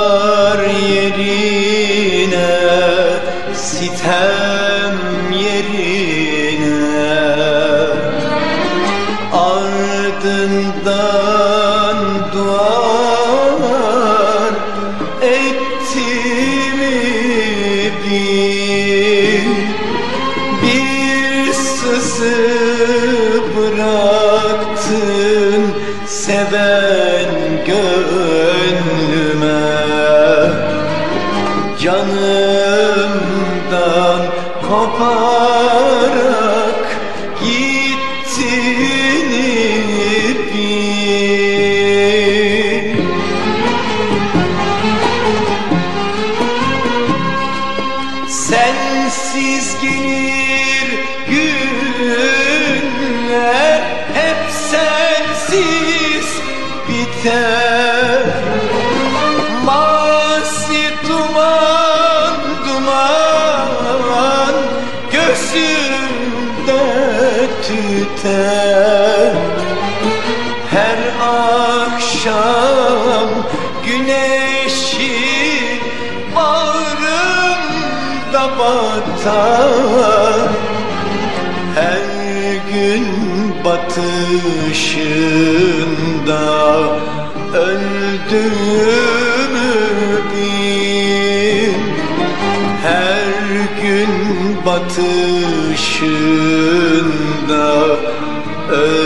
İntizar yerine sitem yerine. Ardından duvar etti mi bir bir sızı bıraktın seven Sensiz gelir günler Hep sensiz biter tüter Her akşam güneşi bağrımda batar Her gün batışında öldüğümü bil. Her gün batışında öldüğümü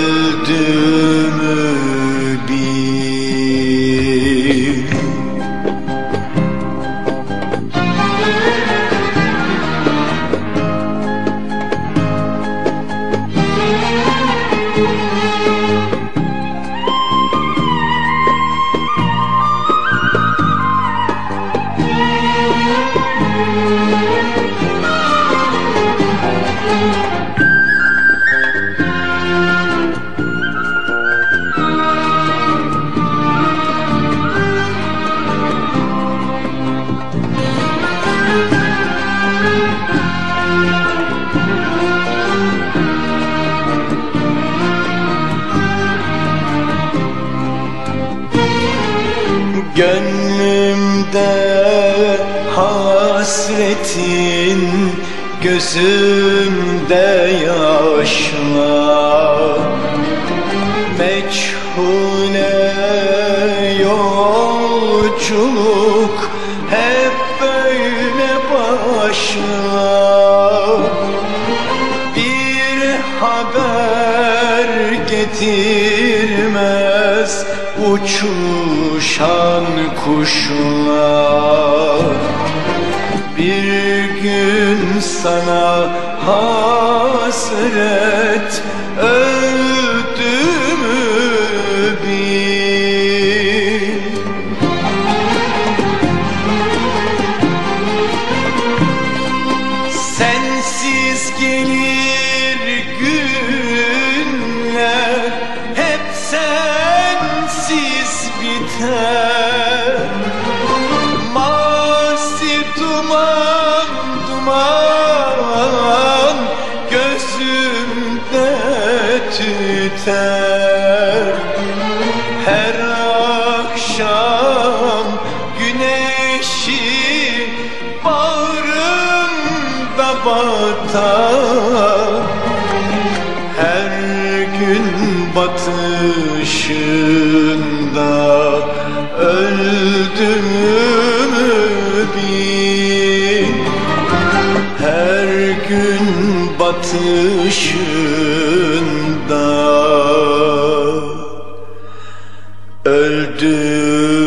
Gönlümde hasretin Gözümde yaşlar Meçhule yolculuk getirmez uçuşan kuşlar. Bir gün sana hasret öldüğümü biter Masi duman duman Gözümde tüter. Her akşam güneşi bağrımda batar. Her gün batışında öldüğümü bil Her gün batışında öldüğümü